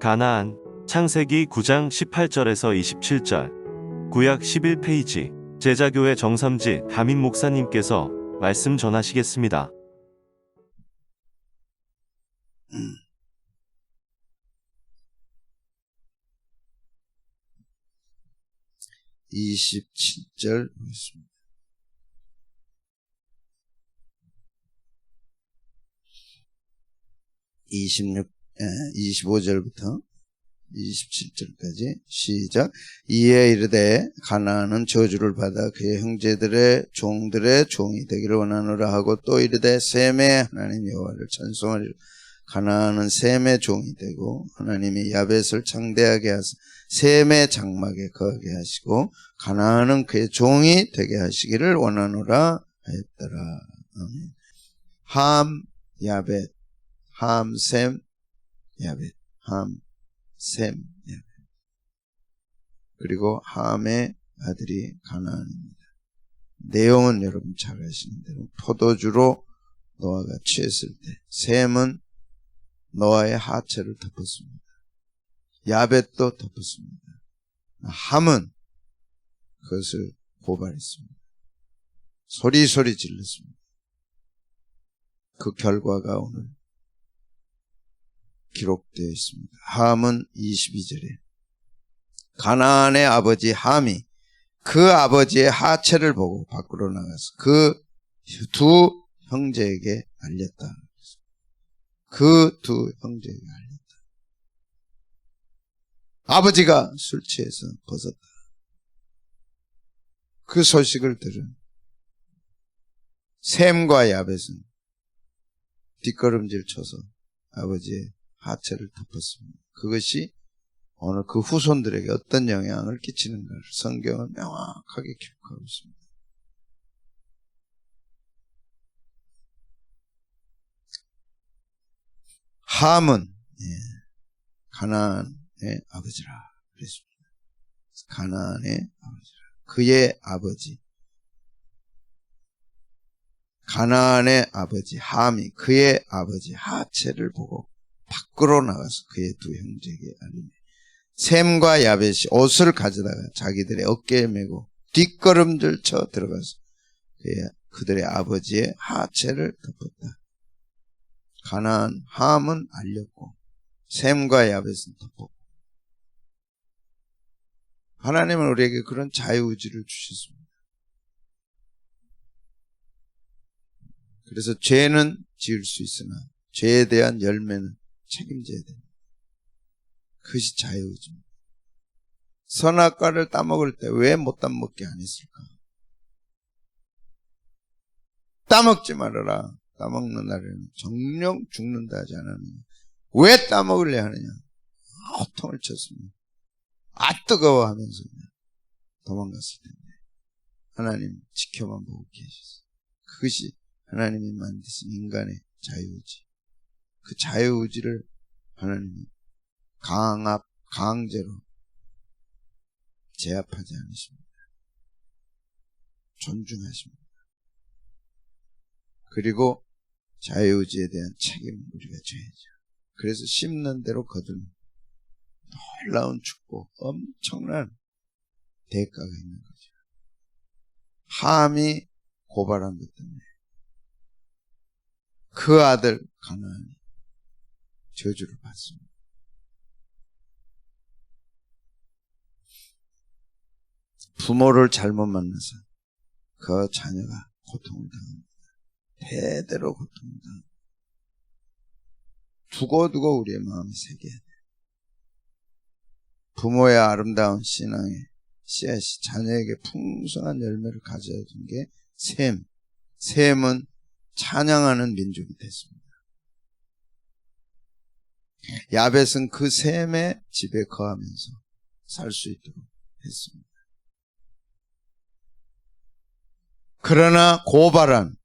가나안 창세기 9장 18절에서 27절 구약 11페이지 제자교회 정삼지 담임 목사님께서 말씀 전하시겠습니다. 이십칠 절 보겠습니다. 이십육, 에, 25절부터 27절까지 시작. 이에 이르되 가나안은 저주를 받아 그의 형제들의 종들의 종이 되기를 원하노라 하고 또 이르되 셈의 하나님 여호와를 찬송하리라. 가나안은 셈의 종이 되고 하나님이 야벳을 창대하게 하사 셈의 장막에 거하게 하시고 가나안은 그의 종이 되게 하시기를 원하노라 하였더라. 아멘. 함 야벳 함셈 야벳 함 셈, 야벳. 그리고 함의 아들이 가나안입니다. 내용은 여러분 잘 아시는 대로 포도주로 노아가 취했을 때 셈은 노아의 하체를 덮었습니다. 야벳도 덮었습니다. 함은 그것을 고발했습니다. 소리소리 질렀습니다. 그 결과가 오늘 기록되어 있습니다. 함은 22절에 가나안의 아버지 함이 그 아버지의 하체를 보고 밖으로 나가서 그 두 형제에게 알렸다. 그 두 형제에게 알렸다. 아버지가 술 취해서 벗었다. 그 소식을 들은 샘과 야벳은 뒷걸음질 쳐서 아버지의 하체를 덮었습니다. 그것이 오늘 그 후손들에게 어떤 영향을 끼치는가를 성경은 명확하게 기록하고 있습니다. 함은 예, 가나안의 아버지라 그랬습니다. 가나안의 아버지라. 그의 아버지 가나안의 아버지 함이 그의 아버지 하체를 보고 밖으로 나가서 그의 두 형제에게 알리네. 샘과 야벳이 옷을 가져다가 자기들의 어깨에 메고 뒷걸음질 쳐 들어가서 그의, 그들의 아버지의 하체를 덮었다. 가나안 함은 알렸고 샘과 야벳은 덮었고 하나님은 우리에게 그런 자유의지를 주셨습니다. 그래서 죄는 지을 수 있으나 죄에 대한 열매는 책임져야 됩니다. 그것이 자유의지입니다. 선악과를 따먹을 때 왜 못 따먹게 안 했을까? 따먹지 말아라. 따먹는 날에는 정령 죽는다 하지 않았느냐. 왜 따먹으려 하느냐. 호통을 쳤습니다. 아 뜨거워 하면서 도망갔을 텐데 하나님 지켜만 보고 계셨어요. 그것이 하나님이 만드신 인간의 자유의지. 그 자유의지를 하나님이 강압, 강제로 제압하지 않으십니다. 존중하십니다. 그리고 자유의지에 대한 책임을 우리가 져야죠. 그래서 심는 대로 거두는 놀라운 축복, 엄청난 대가가 있는 거죠. 함이 고발한 것 때문에 그 아들 가나안이 저주를 받습니다. 부모를 잘못 만나서 그 자녀가 고통을 당합니다. 대대로 고통을 당합니다. 두고두고 우리의 마음이 새겨야 돼. 부모의 아름다운 신앙의 씨앗이 자녀에게 풍성한 열매를 가져준 게 셈. 셈은 찬양하는 민족이 됐습니다. 야벳은 그 셈의 집에 거하면서 살 수 있도록 했습니다. 그러나 고발한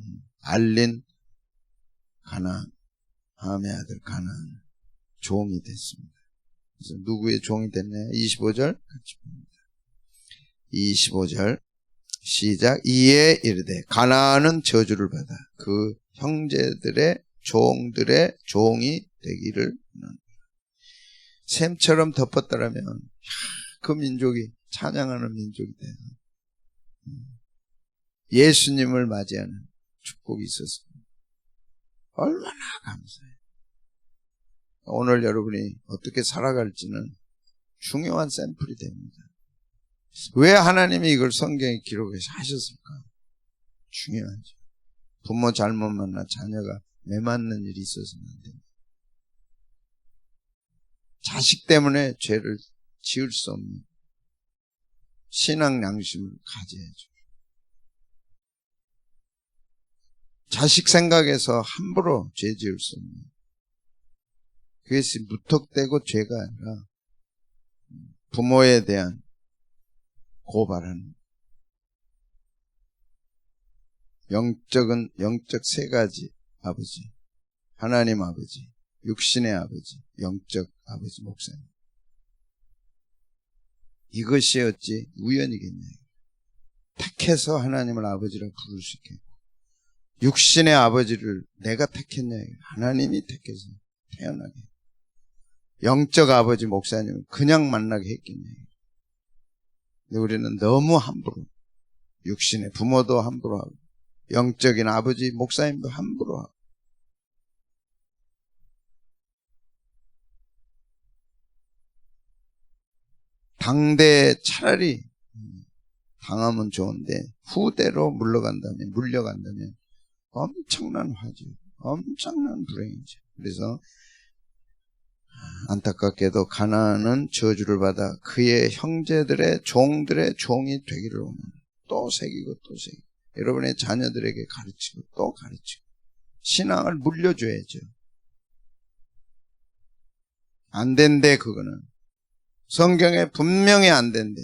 음, 알린 가나안 함의 아들 가나안 종이 됐습니다. 그래서 누구의 종이 됐나요? 25절 같이 봅니다. 25절 시작 이에 이르되 가나안은 저주를 받아 그 형제들의 종들의 종이 되기를. 샘처럼 덮었더라면 그 민족이 찬양하는 민족이 돼요. 음. 예수님을 맞이하는 축복이 있었습니다. 얼마나 감사해요. 오늘 여러분이 어떻게 살아갈지는 중요한 샘플이 됩니다. 왜 하나님이 이걸 성경에 기록해 하셨을까? 중요하죠. 부모 잘못 만나 자녀가 매 맞는 일이 있어서는 안 됩니다. 자식 때문에 죄를 지을 수 없는 신앙 양심을 가져야죠. 자식 생각에서 함부로 죄 지을 수 없는 그것이 무턱대고 죄가 아니라 부모에 대한 고발하는 영적은 영적 세 가지 아버지 하나님 아버지 육신의 아버지 영적 아버지 목사님. 이것이 어찌 우연이겠냐? 택해서 하나님을 아버지라 부를 수 있겠고 육신의 아버지를 내가 택했냐? 하나님이 택해서 태어나게. 영적 아버지 목사님은 그냥 만나게 했겠냐? 근데 우리는 너무 함부로 육신의 부모도 함부로 하고 영적인 아버지 목사님도 함부로 하고 당대 차라리 당하면 좋은데 후대로 물러간다면 물려간다면 엄청난 화죠. 엄청난 불행이죠. 그래서 안타깝게도 가나안은 저주를 받아 그의 형제들의 종들의 종이 되기를 원하는 또 새기고 또 새기고 여러분의 자녀들에게 가르치고 또 가르치고 신앙을 물려줘야죠. 안 된대 그거는 성경에 분명히 안 된대.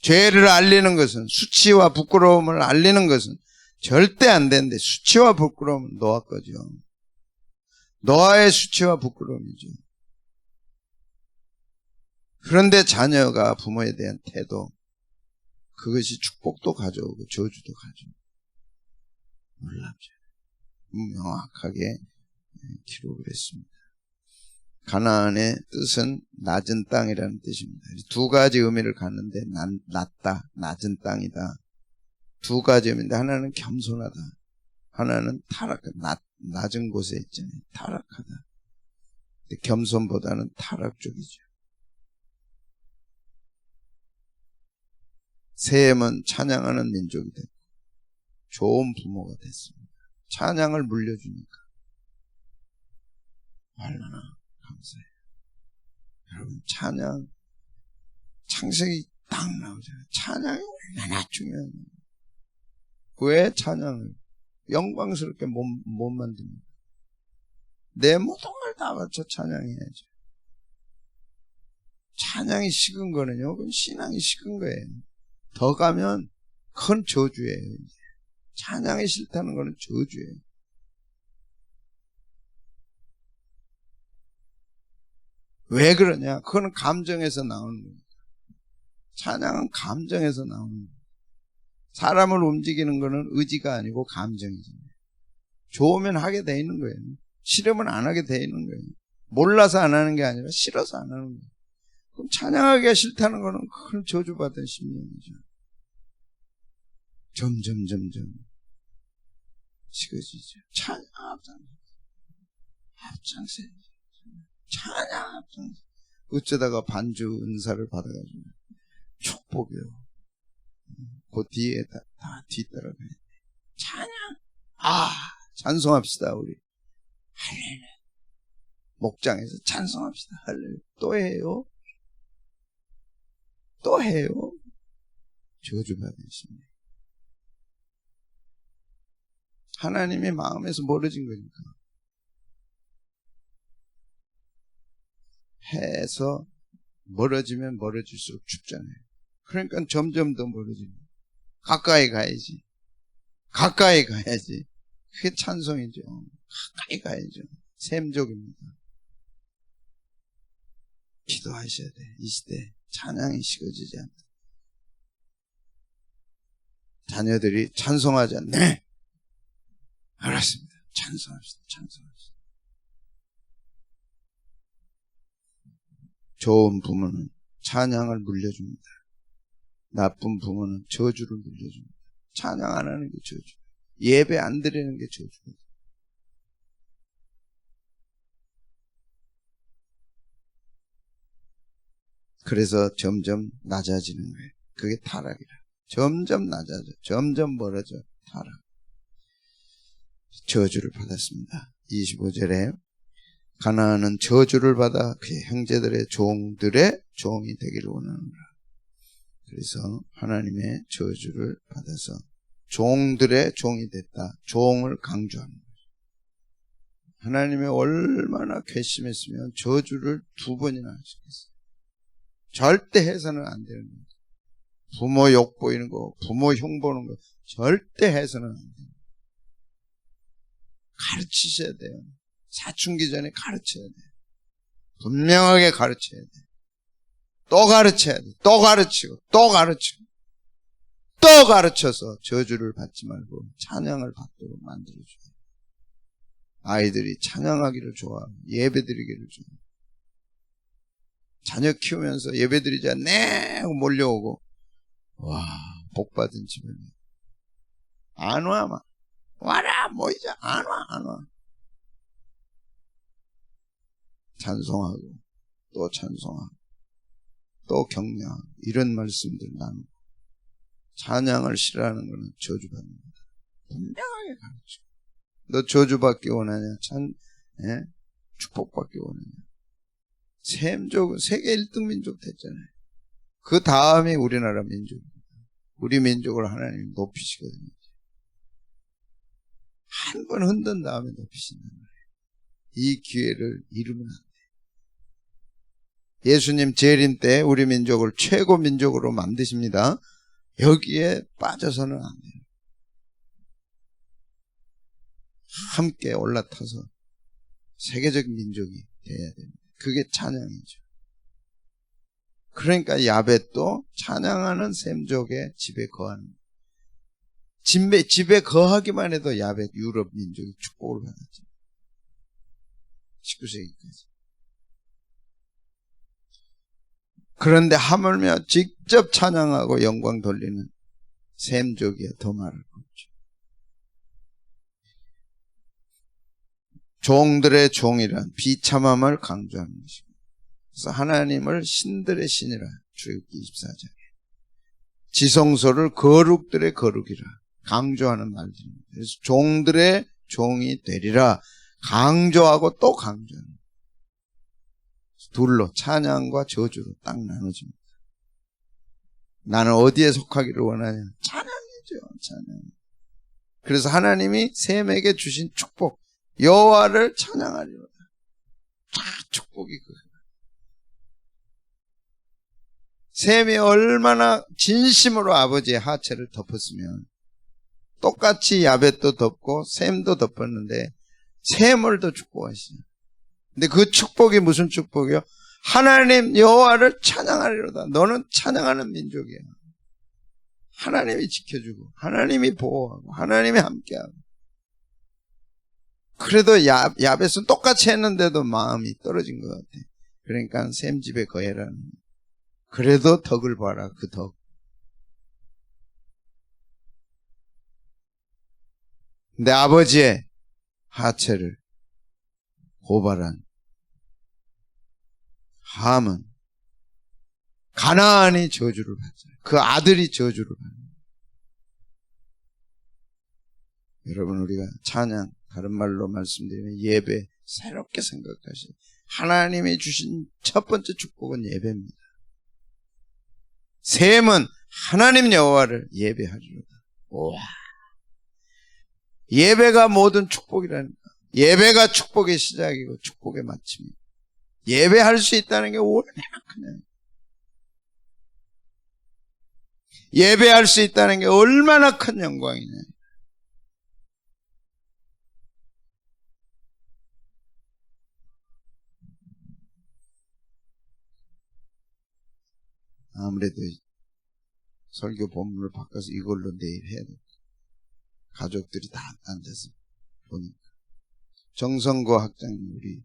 죄를 알리는 것은 수치와 부끄러움을 알리는 것은 절대 안 되는데 수치와 부끄러움은 노아 거죠. 노아의 수치와 부끄러움이죠. 그런데 자녀가 부모에 대한 태도 그것이 축복도 가져오고 저주도 가져오고 놀랍죠. 명확하게 기록을 했습니다. 가나안의 뜻은 낮은 땅이라는 뜻입니다. 두 가지 의미를 갖는데 낮다, 낮은 땅이다. 두 가지 의미인데 하나는 겸손하다. 하나는 타락하다. 낮, 낮은 곳에 있잖아요. 타락하다. 겸손보다는 타락 쪽이죠. 셈은 찬양하는 민족이 됐고 좋은 부모가 됐습니다. 찬양을 물려주니까 얼마나 감사해요. 여러분 찬양 창세기 딱 나오잖아요. 찬양이 얼마나 중요해요. 왜 찬양을 영광스럽게 못, 못 만듭니까? 내 모든 걸 다 바쳐 찬양해야죠. 찬양이 식은 거는요, 그건 신앙이 식은 거예요. 더 가면 큰 저주예요. 찬양이 싫다는 거는 저주예요. 왜 그러냐? 그거는 감정에서 나오는 거예요. 찬양은 감정에서 나오는 거예요. 사람을 움직이는 거는 의지가 아니고 감정이잖아요. 좋으면 하게 돼 있는 거예요. 싫으면 안 하게 돼 있는 거예요. 몰라서 안 하는 게 아니라 싫어서 안 하는 거예요. 그럼 찬양하기가 싫다는 거는 큰 저주받은 심령이죠. 점점 점점 식어지죠. 찬양 앞장 앞장세 찬양 어쩌다가 반주 은사를 받아가지고 축복이요. 그 뒤에 다, 다 뒤따라가야 돼. 찬양 아 찬송합시다 우리. 할렐루야. 목장에서 찬송합시다. 할렐루야. 또 해요? 또 해요? 심령 하나님의 마음에서 멀어진 거니까. 해서 멀어지면 멀어질수록 춥잖아요. 그러니까 점점 더 멀어지는 가까이 가야지. 가까이 가야지. 그게 찬송이죠. 가까이 가야죠. 샘족입니다. 기도하셔야 돼. 이 시대 찬양이 식어지지 않다. 자녀들이 찬송하지 않네. 네. 알았습니다. 찬송합시다. 찬송합시다. 좋은 부모는 찬양을 물려줍니다. 나쁜 부모는 저주를 물려줍니다. 찬양 안 하는 게 저주. 예배 안 드리는 게 저주거든요. 그래서 점점 낮아지는 거예요. 그게 타락이라. 점점 낮아져. 점점 멀어져. 타락. 저주를 받았습니다. 25절에 가나안은 저주를 받아 그의 형제들의 종들의 종이 되기를 원하노라. 그래서 하나님의 저주를 받아서 종들의 종이 됐다. 종을 강조합니다. 하나님이 얼마나 괘씸했으면 저주를 두 번이나 하셨겠어요. 절대 해서는 안 되는 거예요. 부모 욕 보이는 거, 부모 흉 보는 거 절대 해서는 안 돼요. 가르치셔야 돼요. 사춘기 전에 가르쳐야 돼요. 분명하게 가르쳐야 돼요. 또 가르쳐야 돼요. 또 가르치고, 또 가르치고, 또 가르쳐서 저주를 받지 말고 찬양을 받도록 만들어줘요. 아이들이 찬양하기를 좋아하고 예배 드리기를 좋아해요. 자녀 키우면서 예배 드리자 네 하고 몰려오고 와 복 받은 집안이 안와 막 와라 모이자 안 와 안 와 찬송하고 또 찬송하고 또 격려하고 이런 말씀들 나누고 찬양을 싫어하는 것은 저주받는 거다 분명하게 가르쳐 너 저주받기 원하냐 찬 예? 축복받기 원하냐 샘족은 세계 1등 민족 됐잖아요. 그 다음에 우리나라 민족입니다. 우리 민족을 하나님 높이시거든요. 한 번 흔든 다음에 높이신단 말이에요. 이 기회를 잃으면 안 돼요. 예수님 재림 때 우리 민족을 최고 민족으로 만드십니다. 여기에 빠져서는 안 돼요. 함께 올라타서 세계적인 민족이 돼야 됩니다. 그게 찬양이죠. 그러니까 야벳도 찬양하는 샘족의 집에 거하는 집에, 집에 거하기만 해도 야벳 유럽 민족이 축복을 받았죠. 19세기까지. 그런데 하물며 직접 찬양하고 영광 돌리는 샘족이야 더 말할 거 없죠. 종들의 종이란 비참함을 강조하는 것이고 그래서 하나님을 신들의 신이라 출애굽기 24장에 지성소를 거룩들의 거룩이라 강조하는 말들입니다. 그래서 종들의 종이 되리라 강조하고 또 강조하는. 둘로 찬양과 저주로 딱 나눠집니다. 나는 어디에 속하기를 원하냐? 찬양이죠, 찬양. 그래서 하나님이 셈에게 주신 축복, 여호와를 찬양하리로다. 다 축복이 그. 셈이 얼마나 진심으로 아버지의 하체를 덮었으면 똑같이 야벳도 덮고 셈도 덮었는데 더 축복하시죠. 근데 그 축복이 무슨 축복이요? 하나님 여호와를 찬양하리로다. 너는 찬양하는 민족이야. 하나님이 지켜주고 하나님이 보호하고 하나님이 함께하고 그래도 야, 야벳은 똑같이 했는데도 마음이 떨어진 것 같아. 그러니까 샘 집에 거해라는. 그래도 덕을 봐라 그 덕. 내 아버지의 하체를 고발한 함은 가나안이 저주를 받잖아요. 그 아들이 저주를 받는. 여러분 우리가 찬양 다른 말로 말씀드리면 예배 새롭게 생각하시. 하나님이 주신 첫 번째 축복은 예배입니다. 셈은 하나님 여호와를 예배하리로다. 와. 예배가 모든 축복이라니까. 예배가 축복의 시작이고 축복의 마침이고. 예배할 수 있다는 게 얼마나 크냐. 예배할 수 있다는 게 얼마나 큰 영광이냐. 아무래도 설교 본문을 바꿔서 이걸로 내일 해야 돼. 가족들이 다 앉아서 보니까. 정성고 학장님, 우리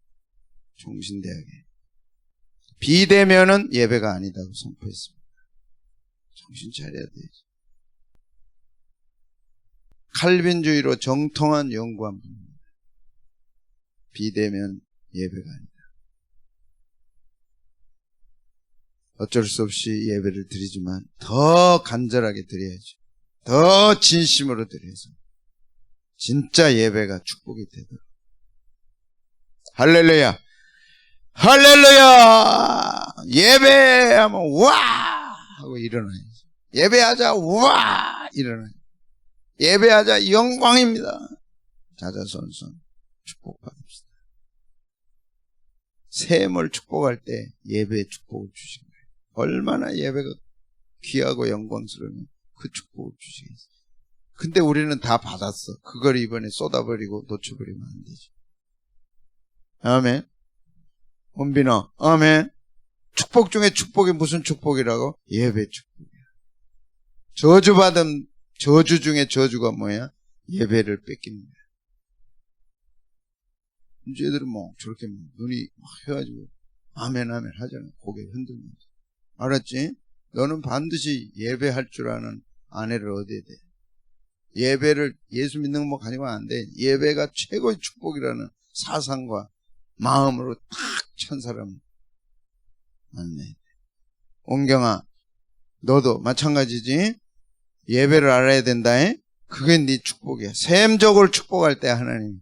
종신대학에 비대면은 예배가 아니다고 선포했습니다. 정신 차려야 되지. 칼빈주의로 정통한 연구한 분입니다. 비대면 예배가 아니다. 어쩔 수 없이 예배를 드리지만 더 간절하게 드려야죠. 더 진심으로 드려서 진짜 예배가 축복이 되도록. 할렐루야! 할렐루야! 예배하면 와! 하고 일어나야지. 예배하자 와! 일어나야지. 예배하자 영광입니다. 자자손손 축복받읍시다. 샘을 축복할 때 예배의 축복을 주신 거예요. 얼마나 예배가 귀하고 영광스러우면 그 축복을 주시겠어요. 근데 우리는 다 받았어. 그걸 이번에 쏟아버리고 놓쳐버리면 안 되죠. 아멘. 원빈아, 아멘. 축복 중에 축복이 무슨 축복이라고? 예배 축복이야. 저주받은 저주 중에 저주가 뭐야? 예배를 뺏기는 거야. 이제 애들은 뭐 저렇게 뭐 눈이 막 해가지고 아멘 아멘 하잖아. 고개 흔들면서. 알았지? 너는 반드시 예배할 줄 아는 아내를 얻어야 돼. 예배를 예수 믿는 거 가지고 안 돼. 예배가 최고의 축복이라는 사상과 마음으로 탁 찬 사람 맞네. 옹경아, 너도 마찬가지지. 예배를 알아야 된다. 에? 그게 네 축복이야. 샘족을 축복할 때 하나님,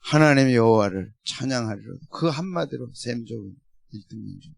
하나님 여호와를 찬양하리로. 그 한마디로 샘족은 1등 민주다.